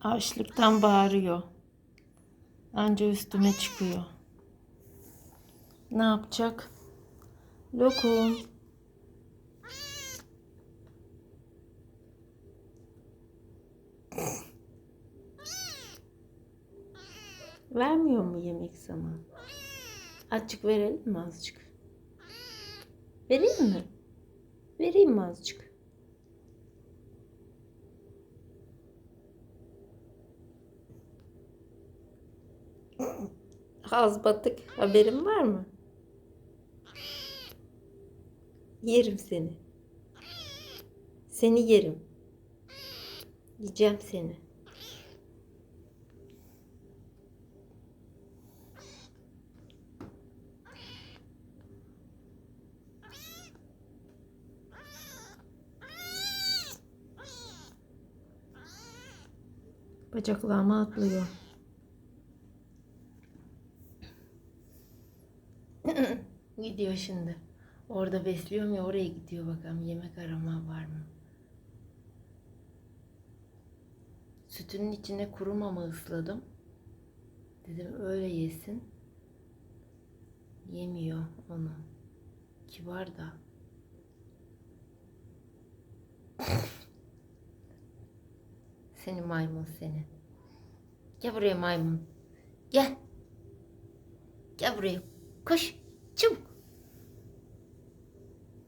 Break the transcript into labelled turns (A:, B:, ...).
A: Açlıktan bağırıyor. Anca üstüme çıkıyor. Ne yapacak? Lokum. Vermiyor mu yemek sana? Azıcık verelim mi azıcık? Vereyim mi? Vereyim mi azıcık? Az batık. Haberin var mı? Yerim seni. Seni yerim. Yiyeceğim seni. Bacaklarıma atlıyor. Gidiyor şimdi. Orada besliyorum ya oraya gidiyor bakalım yemek arama var mı? Sütünün içine kuru mama ısladım. Dedim öyle yesin. Yemiyor onu. Kibar da. Seni maymun seni. Gel buraya maymun. Gel. Gel buraya. 腰チュン